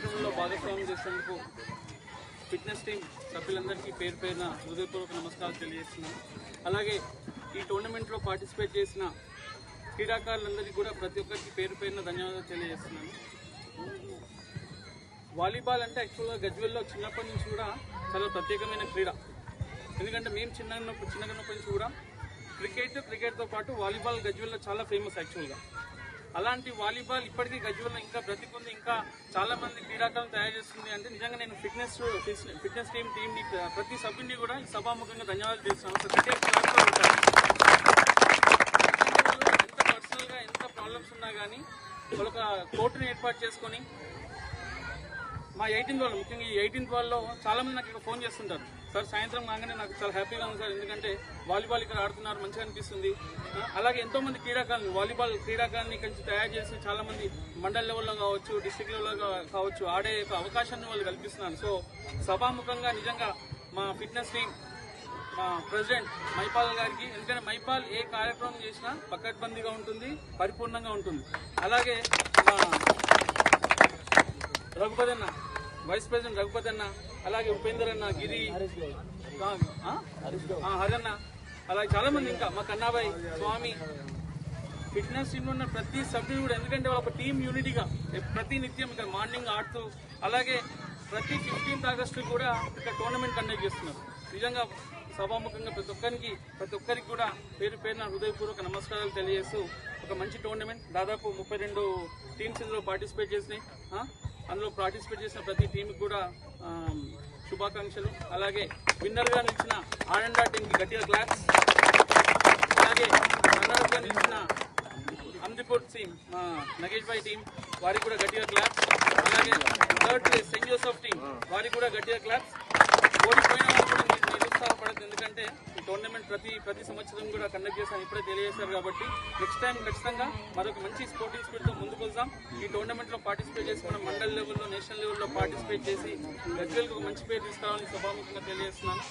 చేసినందుకు fitness team సభ్యులందరికీ పేరు పేరున హృదయపూర్వక నమస్కారాలు తెలియజేస్తున్నాను. అలాగే ఈ టోర్నమెంట్లో పార్టిసిపేట్ చేసిన క్రీడాకారులందరికీ కూడా ప్రతి ఒక్కరికి పేరు పేరున ధన్యవాదాలు తెలియజేస్తున్నాను. వాలీబాల్ అంటే యాక్చువల్గా గజ్వెల్లో చిన్నప్పటి నుంచి కూడా చాలా ప్రత్యేకమైన క్రీడ. ఎందుకంటే మేము చిన్న ఉన్నప్పుడు చిన్నగా ఉన్నప్పటి నుంచి కూడా క్రికెట్ క్రికెట్తో పాటు వాలీబాల్ గజ్వెల్లో చాలా ఫేమస్ యాక్చువల్గా. అలాంటి వాలీబాల్ ఇప్పటికీ గజ్వెల్లో ఇంకా బ్రతికుంది ఇంకా చాలా మంది క్రీడాకారులు తయారు చేస్తుంది అంటే నిజంగా నేను ఫిట్నెస్ ఫిట్నెస్ టీం టీంని ప్రతి సభ్యుని కూడా సభాముఖంగా ధన్యవాదాలు చేస్తున్నాను. క్రికెట్ ఎంత పర్సనల్గా ఎంత ప్రాబ్లమ్స్ ఉన్నా కానీ ఒక కోర్టుని ఏర్పాటు చేసుకొని మా ఎయిటీన్త్ వాళ్ళు ముఖ్యంగా ఈ ఎయిటీన్త్ వాళ్ళలో చాలా మంది నాకు ఇక్కడ ఫోన్ చేస్తుంటారు. సార్ సాయంత్రం కాగానే నాకు చాలా హ్యాపీగా ఉంది సార్ ఎందుకంటే వాలీబాల్ ఇక్కడ ఆడుతున్నారు మంచిగా అనిపిస్తుంది. అలాగే ఎంతో మంది క్రీడాకారులు వాలీబాల్ క్రీడాకారుని ఇక్కడ నుంచి తయారు చేసి చాలా మంది మండల్ లెవెల్లో కావచ్చు డిస్ట్రిక్ట్ లెవెల్లో కావచ్చు ఆడే అవకాశాన్ని వాళ్ళు కల్పిస్తున్నారు. సో సభాముఖంగా నిజంగా మా ఫిట్నెస్ టీం మా ప్రెసిడెంట్ మైపాల్ గారికి ఎందుకంటే మైపాల్ ఏ కార్యక్రమం చేసినా పకడ్బందీగా ఉంటుంది పరిపూర్ణంగా ఉంటుంది. అలాగే మా రఘుపతి అన్న వైస్ ప్రెసిడెంట్ రఘుపతి అన్న అలాగే ఉపేందర్ అన్న గిరి హరన్న అలాగే చాలా మంది ఇంకా మా కన్నాబాయ్ స్వామి. ఫిట్నెస్ టీంలో ఉన్న ప్రతి సభ్యుడు కూడా ఎందుకంటే వాళ్ళ ఒక టీం యూనిటీగా ప్రతి నిత్యం ఇక్కడ మార్నింగ్ ఆడుతూ అలాగే ప్రతి ఫిఫ్టీన్త్ ఆగస్టు కూడా ఇక్కడ టోర్నమెంట్ కండక్ట్ చేస్తున్నారు. నిజంగా సభాముఖంగా ప్రతి ఒక్కరికి ప్రతి ఒక్కరికి కూడా పేరు పేరున హృదయపూర్వక నమస్కారాలు తెలియజేస్తూ ఒక మంచి టోర్నమెంట్ దాదాపు ముప్పై రెండు టీమ్స్ ఇందులో పార్టిసిపేట్ చేసినాయి. అందులో పార్టిసిపేట్ చేసిన ప్రతి టీంకి కూడా శుభాకాంక్షలు. అలాగే విన్నర్గా నిలిచిన ఆనంద టీంకి గట్టిగా క్లాస్ అలాగే రన్నర్గా నిలిచిన అమ్దిపూర్ టీం మా నగేష్ భాయ్ టీం వారికి కూడా గట్టిగా క్లాప్స్ అలాగే third place saint Joseph team వారికి కూడా గట్టిగా క్లాప్స్ ఓడిపోయిన వాళ్ళు కూడా నిరు- నిరుత్సాహపడద్దు ఎందుకంటే టోర్నమెంట్ ప్రతి ప్రతి సంవత్సరం కూడా కండక్ట్ చేస్తాం ఇప్పుడే తెలియజేశారు కాబట్టి నెక్స్ట్ టైం ఖచ్చితంగా మరొక మంచి స్పోర్టింగ్ స్పిరిట్తో ముందుకు వద్దాం ఈ టోర్నమెంట్లో పార్టిసిపేట్ చేసి మనం మండల్ లెవెల్లో నేషనల్ లెవెల్లో పార్టిసిపేట్ చేసి గజ్వేల్కి ఒక మంచి పేరు తీసుకురావాలని సభాముఖంగా తెలియజేస్తున్నాను.